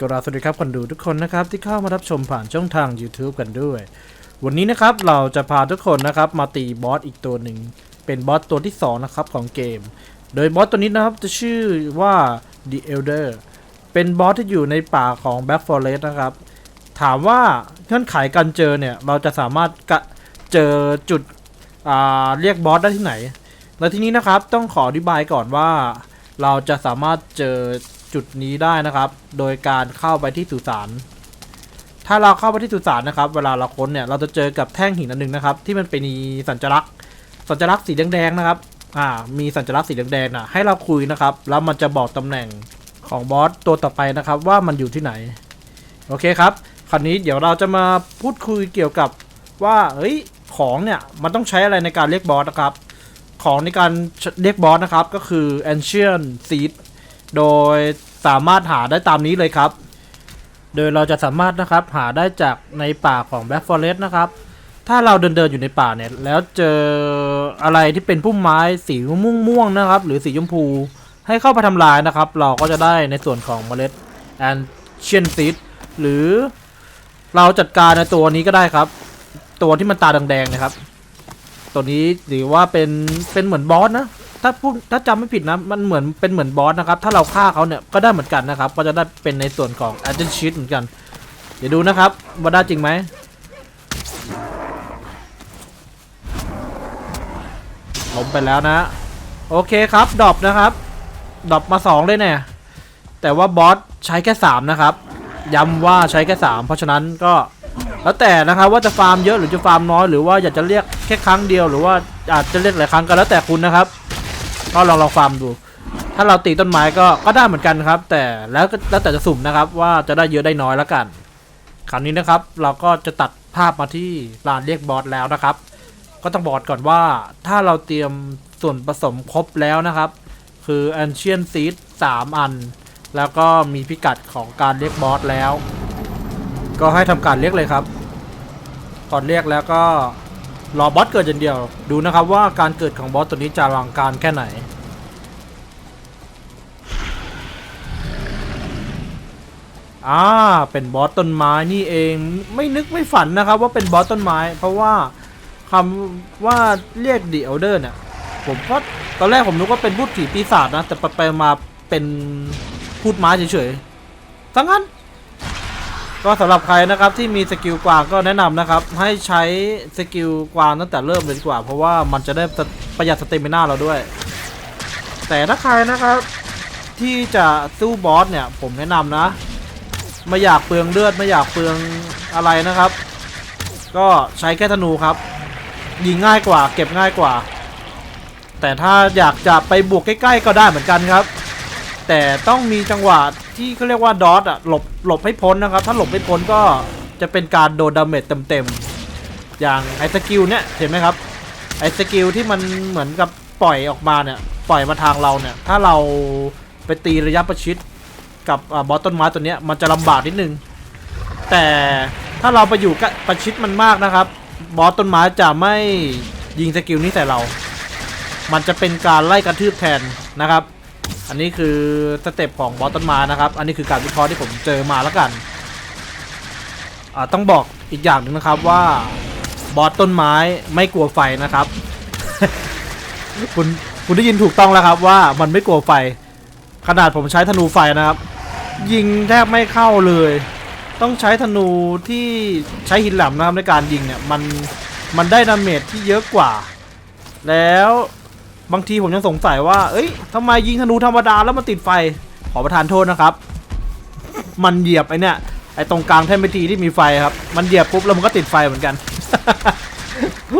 ก็ราสวัสดีครับคนดูทุกคนนะครับที่เข้ามารับชมผ่านช่องทาง YouTube กันด้วย วันนี้นะครับเราจะพาทุกคนนะครับมาตีบอสอีกตัวหนึ่ง เป็นบอสตัวที่2นะครับของเกม โดยบอสตัวนี้นะครับจะชื่อว่า The Elder เป็นบอสที่อยู่ในป่าของ Black Forest นะครับ ถามว่าเงื่อนไขการเจอเนี่ยเราจะสามารถเจอจุดเรียกบอสได้ที่ไหน และที่นี้นะครับต้องขออธิบายก่อนว่าเราจะสามารถเจอ จุดนี้ได้นะครับ โดยการเข้าไปที่สุสานถ้าเราเข้าไปที่สุสานนะครับ เวลาเราค้นเนี่ยเราจะเจอกับแท่งหินอันหนึ่งนะครับ ที่มันเป็นสัญลักษณ์ สัญลักษณ์สีแดงๆนะครับ อ่า มีสัญลักษณ์สีแดงๆนะให้เราคุยนะครับ แล้วมันจะบอกตำแหน่งของบอสตัวต่อไปนะครับ ว่ามันอยู่ที่ไหน โอเคครับ คราวนี้เดี๋ยวเราจะมาพูดคุยเกี่ยวกับว่าเฮ้ยของเนี่ยมันต้องใช้อะไรในการเรียกบอสนะครับ ของในการเรียกบอสนะครับก็คือ ancient seed โดย สามารถหาได้ตามนี้เลยครับ โดยเราจะสามารถนะครับหาได้จากในป่าของ Black Forest นะครับ ถ้าเราเดินเดินอยู่ในป่าเนี่ย แล้วเจออะไรที่เป็นพุ่มไม้สีม่วงม่วงๆนะครับ หรือสีชมพูให้เข้าไปทำลายนะครับ เราก็จะได้ในส่วนของเมล็ด ancient seed หรือเราจัดการในตัวนี้ก็ได้ครับ ตัวที่มันตาแดงๆนะครับ ตัวนี้หรือว่าเป็นเป็นเหมือนบอสนะ ถ้าพูดถ้าจำไม่ผิดนะ มันเหมือนเป็นเหมือนบอสนะครับ ถ้าเราฆ่าเขาเนี่ยก็ได้เหมือนกันนะครับ ก็จะได้เป็นในส่วนของ agent sheet เหมือนกัน เดี๋ยวดูนะครับว่าได้จริงไหมล้มไปแล้วนะ โอเคครับดรอปนะครับดรอปมาสองเลยเนี่ย แต่ว่าบอสใช้แค่สามนะครับ ย้ำว่าใช้แค่สามเพราะฉะนั้นก็แล้วแต่นะครับว่าจะฟาร์มเยอะหรือจะฟาร์มน้อยหรือว่าอยากจะเรียกแค่ครั้งเดียวหรือว่าอาจจะเรียกหลายครั้งก็แล้วแต่คุณนะครับ ก็ลองลองฟาร์มดู ถ้าเราตีต้นไม้ก็ก็ได้เหมือนกันครับ แต่แล้วแล้วแต่จะสุ่มนะครับว่าจะได้เยอะได้น้อยแล้วกัน คราวนี้นะครับ เราก็จะตัดภาพมาที่ลานเรียกบอสแล้วนะครับ ก็ต้องบอกก่อนว่าถ้าเราเตรียมส่วนผสมครบแล้วนะครับ คือ Ancient Seed 3 อัน แล้วก็มีพิกัดของการเรียกบอสแล้ว ก็ให้ทำการเรียกเลยครับ ก่อนเรียกแล้วก็ รอบอสเกิดอย่างเดียว ดูนะครับว่าการเกิดของบอสตัวนี้จะลังการแค่ไหน อ่า เป็นบอสต้นไม้นี่เอง ไม่นึกไม่ฝันนะครับว่าเป็นบอสต้นไม้ เพราะว่าคำว่าเรียกดีเอลเดอร์เนี่ย ผมก็ตอนแรกผมนึกว่าเป็นพูดผีปีศาจนะ แต่ไปมาเป็นพูดไม้เฉยๆทั้งนั้น ก็สำหรับใครนะครับที่มีสกิลกวางก็แนะนำนะครับ ให้ใช้สกิลกวางตั้งแต่เริ่มเลยดีกว่า เพราะว่ามันจะได้ประหยัดสเตมิน่าเราด้วย แต่ถ้าใครนะครับที่จะสู้บอสเนี่ยผมแนะนำนะ ไม่อยากเปลืองเลือดไม่อยากเปลืองอะไรนะครับ ก็ใช้แค่ธนูครับ ยิงง่ายกว่า เก็บง่ายกว่า แต่ถ้าอยากจะไปบวกใกล้ ๆ ก็ได้เหมือนกันครับ แต่ต้องมีจังหวะ ที่เขาเรียกว่าดอทอะหลบหลบให้พ้นนะครับ ถ้าหลบไม่พ้นก็จะเป็นการโดนดาเมจเต็มๆ อย่างไอสกิลเนี่ยเห็นไหมครับไอสกิลที่มันเหมือนกับปล่อยออกมาเนี่ยปล่อยมาทางเราเนี่ย ถ้าเราไปตีระยะประชิดกับอบอสต้นไม้ตัวเนี้ยมันจะลำบากนิดนึง แต่ถ้าเราไปอยู่กล้ประชิดมันมากนะครับ บอสต้นไม้จะไม่ยิงสกิลนี้ใส่เรา มันจะเป็นการไล่กระทืบแทนนะครับ อันนี้คือสเต็ปของบอสต้นไม้นะครับ อันนี้คือการวิเคราะห์ที่ผมเจอมาแล้วกันต้องบอกอีกอย่างหนึ่งนะครับว่าบอสต้นไม้ไม่กลัวไฟนะครับ คุณคุณได้ยินถูกต้องแล้วครับว่ามันไม่กลัวไฟ ขนาดผมใช้ธนูไฟนะครับ ยิงแทบไม่เข้าเลย ต้องใช้ธนูที่ใช้หินแหลมนะครับในการยิงเนี่ยมันมันได้ดาเมจที่เยอะกว่า แล้ว บางทีผมยังสงสัยว่า เอ้ยทำไมยิงธนูธรรมดาแล้วมันติดไฟ ขอประทานโทษนะครับ มันเหยียบไอเนี่ยไอตรงกลางแท่นพิธีที่มีไฟครับ มันเหยียบปุ๊บแล้วมันก็ติดไฟเหมือนกัน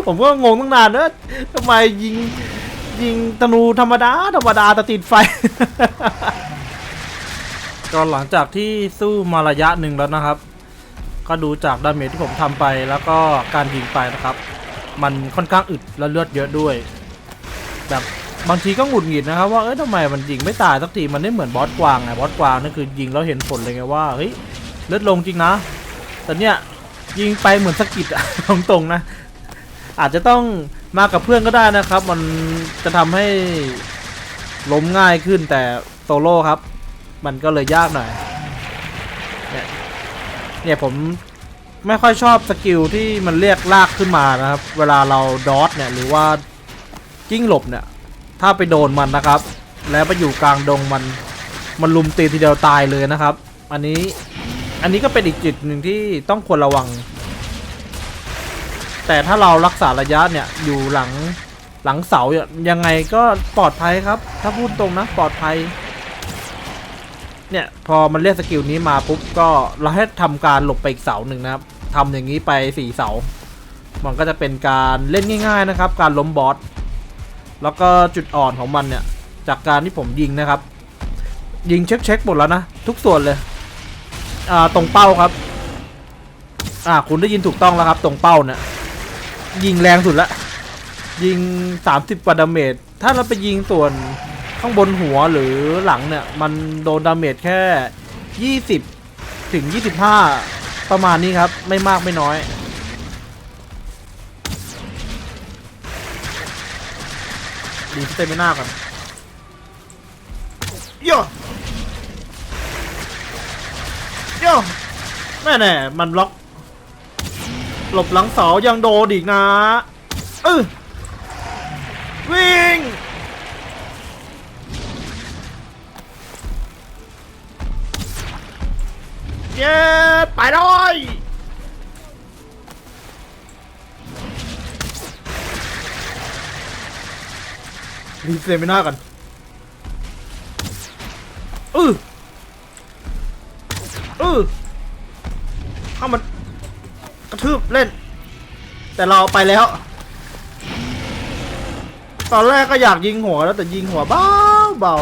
ผมก็งงตั้งนานนะทำไมยิงยิงธนูธรรมดาธรรมดาแต่ติดไฟ ก็หลังจากที่สู้มาระยะหนึ่งแล้วนะครับ ก็ดูจากดาเมจที่ผมทำไปแล้วก็การยิงไปนะครับ มันค่อนข้างอึดและเลือดเยอะด้วย แบบบางทีก็หงุดหงิดนะครับว่าเอ้ยทำไมมันยิงไม่ตายสักทีมันไม่เหมือนบอสกวางไงบอสกวางนั่นคือยิงแล้วเห็นผลเลยไงว่าเฮ้ยเลือดลงจริงนะ แต่เนี้ยยิงไปเหมือนสกิดอะตรงๆนะ อาจจะต้องมากับเพื่อนก็ได้นะครับ มันจะทำให้ล้มง่ายขึ้นแต่โซโล่ครับ มันก็เลยยากหน่อยเนี่ยผมไม่ค่อยชอบสกิลที่มันเรียกลากขึ้นมานะครับ เวลาเราดอทเนี่ยหรือว่า จิ้งหลบเนี่ย ถ้าไปโดนมันนะครับ แล้วไปอยู่กลางดงมัน มันลุมตีทีเดียวตายเลยนะครับ อันนี้ อันนี้ก็เป็นอีกจุดหนึ่งที่ต้องควรระวัง แต่ถ้าเรารักษาระยะเนี่ยอยู่หลังหลังเสายังไงก็ปลอดภัยครับ ถ้าพูดตรงนะปลอดภัย เนี่ยพอมันเรียกสกิลนี้มาปุ๊บก็เราให้ทำการหลบไปอีกเสาหนึ่งนะครับทำอย่างนี้ไปสี่เสา มันก็จะเป็นการเล่นง่าย ๆนะครับ การล้มบอส แล้วก็จุดอ่อนของมันเนี่ย จากการที่ผมยิงนะครับ ยิงเช็คเช็คหมดแล้วนะ ทุกส่วนเลย อ่าตรงเป้าครับ อ่าคุณได้ยินถูกต้องแล้วครับ ตรงเป้าเนี่ยยิงแรงสุดละ ยิง 30กว่าดาเมจถ้าเราไปยิงส่วนข้างบนหัวหรือหลังเนี่ย มันโดนดาเมจแค่ 20 ถึง 25 ประมาณนี้ครับ ไม่มากไม่น้อย ดีสเตมิน่ากันโยโยแม่แน่มันล็อก หลบหลังเสายังโดนอีกนะเออวิ่งเย้ไปเลย รีเฟรมไปหน้ากันอืออือเอามันกระทืบเล่น แต่เราไปแล้ว ตอนแรกก็อยากยิงหัวแล้วแต่ยิงหัวเบาเบา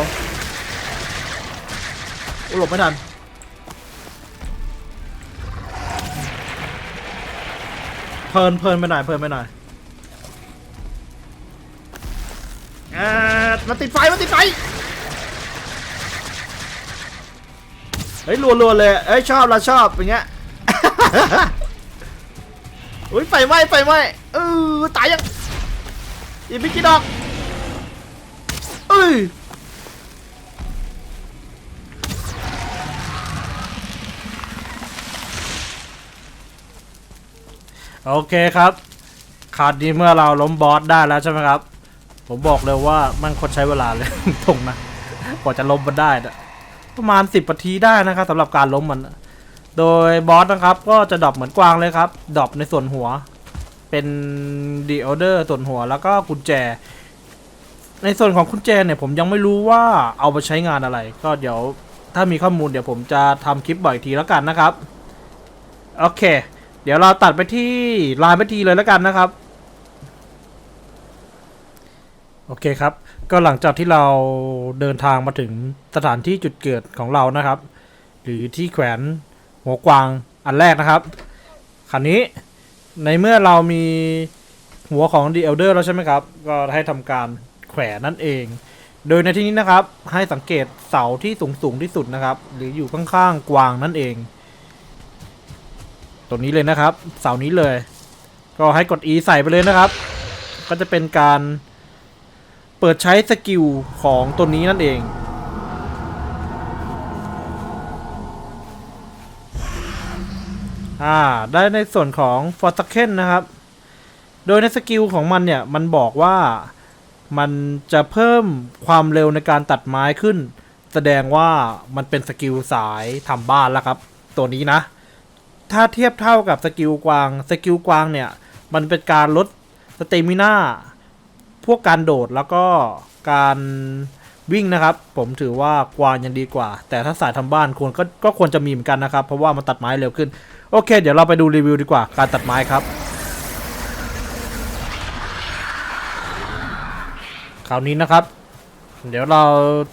หลบไม่ทันเพลินเพลินไปหน่อยเพลินไปหน่อย มาติดไฟมาติดไฟเฮ้ยรัวๆเลยเอ้ยชอบเราชอบอย่างเงี้ยอุ้ยไฟไหม้ไฟไหม้เออตายยังอีกไม่กี่ดอกเอ้ยโอเคครับคราวนี้เมื่อเราล้มบอสได้แล้วใช่ไหมครับ ผมบอกเลยว่ามันคนใช้เวลาเลยตรงนะกว่าจะล้มมันได้นะประมาณ 10นาทีได้นะครับสำหรับการล้มมัน โดยบอสนะครับ ก็จะดรอปเหมือนกวางเลยครับดรอปในส่วนหัว เป็นดีออเดอร์ส่วนหัวแล้วก็กุญแจ ในส่วนของกุญแจเนี่ยผมยังไม่รู้ว่าเอาไปใช้งานอะไร ก็เดี๋ยวถ้ามีข้อมูลเดี๋ยวผมจะทำคลิปบ่อยทีแล้วกันนะครับ โอเค เดี๋ยวเราตัดไปที่ลายไปทีเลยแล้วกันนะครับ โอเคครับ ก็หลังจากที่เราเดินทางมาถึงสถานที่จุดเกิดของเรานะครับ หรือที่แขวนหัวกวางอันแรกนะครับคราวนี้ในเมื่อเรามีหัวของ The Elder แล้วใช่ไหมครับ ก็ให้ทำการแขวนนั่นเอง โดยในที่นี้นะครับ ให้สังเกตเสาที่สูงสูงที่สุดนะครับ หรืออยู่ข้างๆกวางนั่นเอง ตัวนี้เลยนะครับ เสานี้เลย ก็ให้กด E ใส่ไปเลยนะครับ ก็จะเป็นการ ปิดใช้สกิลของตัวนี้นั่นเอง อ่า ได้ในส่วนของ f o r s a k e n นะครับ โดยในสกิลของมันเนี่ย มันบอกว่ามันจะเพิ่มความเร็วในการตัดไม้ขึ้น แสดงว่ามันเป็นสกิลสายทำบ้านแล้วครับ ตัวนี้นะ ถ้าเทียบเท่ากับสกิลกวาง สกิลกวางเนี่ย มันเป็นการลดสเตมิน่า พวกการโดดแล้วก็การวิ่งนะครับ ผมถือว่ากวางยังดีกว่า แต่ถ้าสายทำบ้านควรก็ก็ควรจะมีเหมือนกันนะครับ เพราะว่ามันตัดไม้เร็วขึ้น โอเค เดี๋ยวเราไปดูรีวิวดีกว่า การตัดไม้ครับ คราวนี้นะครับ เดี๋ยวเรา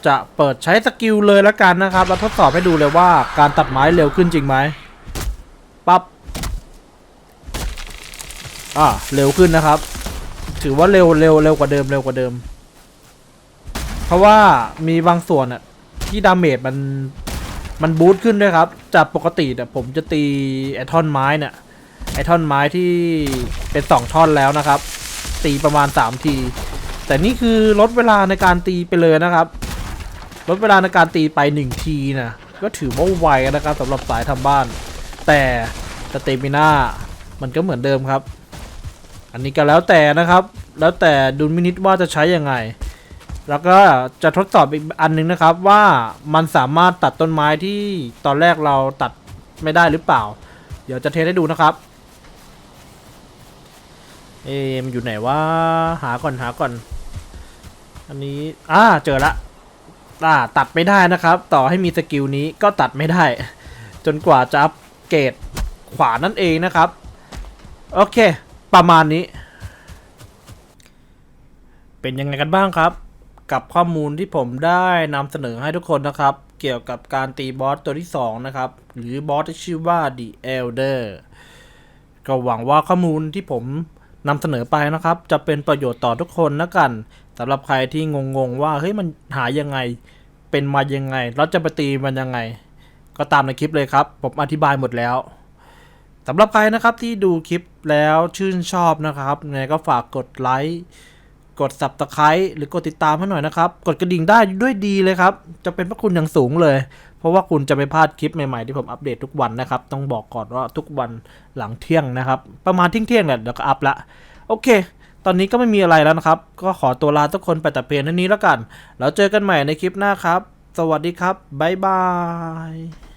จะเปิดใช้สกิลเลยแล้วกันนะครับแล้วทดสอบให้ดูเลยว่าการตัดไม้เร็วขึ้นจริงไหมปับ๊บอ่าเร็วขึ้นนะครับ ถือว่าเร็วเร็วเร็วกว่าเดิมเร็วกว่าเดิม เพราะว่ามีบางส่วนอะที่ดาเมจมันมันบูตขึ้นด้วยครับ จากปกติเนี่ยผมจะตีไอท่อนไม้เนี่ยไอท่อนไม้ที่เป็นสองท่อนแล้วนะครับ ตีประมาณ3ที แต่นี่คือลดเวลาในการตีไปเลยนะครับ ลดเวลาในการตีไป1ทีนะก็ถือว่าไวนะครับสำหรับสายทำบ้าน แต่สเตมิน่ามันก็เหมือนเดิมครับ อันนี้ก็แล้วแต่นะครับ แล้วแต่ดุลมินิตว่าจะใช้ยังไง แล้วก็จะทดสอบอีกอันหนึงนะครับว่ามันสามารถตัดต้นไม้ที่ตอนแรกเราตัดไม่ได้หรือเปล่า เดี๋ยวจะเทสให้ดูนะครับ เอ๊ะมันอยู่ไหนว่าหาก่อนหาก่อน อันนี้อ่าเจอละอ่าตัดไม่ได้นะครับ ต่อให้มีสกิลนี้ก็ตัดไม่ได้ จนกว่าจะอัปเกรดขวานั่นเองนะครับ โอเค ประมาณนี้ เป็นยังไงกันบ้างครับ กับข้อมูลที่ผมได้นำเสนอให้ทุกคนนะครับ เกี่ยวกับการตีบอสตัวที่ 2 นะครับ หรือบอสที่ชื่อว่า The Elder ก็หวังว่าข้อมูลที่ผมนำเสนอไปนะครับ จะเป็นประโยชน์ต่อทุกคนนะกันสำหรับใครที่งงๆว่าเฮ้ยมันหายังไงเป็นมายังไง เราจะไปตีมันยังไง ก็ตามในคลิปเลยครับ ผมอธิบายหมดแล้ว สำหรับใครนะครับที่ดูคลิปแล้วชื่นชอบนะครับยังไงก็ฝากกดไลค์กด subscribe หรือกดติดตามให้หน่อยนะครับ กดกระดิ่งได้ด้วยดีเลยครับ จะเป็นพระคุณอย่างสูงเลย เพราะว่าคุณจะไม่พลาดคลิปใหม่ๆที่ผมอัปเดตทุกวันนะครับ ต้องบอกก่อนว่าทุกวันหลังเที่ยงนะครับ ประมาณเที่ยงๆเนี่ยเดี๋ยวก็อัพละ โอเค ตอนนี้ก็ไม่มีอะไรแล้วนะครับ ก็ขอตัวลาทุกคนไปแต่เพียงเท่านี้แล้วกัน แล้วเจอกันใหม่ในคลิปหน้าครับ สวัสดีครับบ๊ายบาย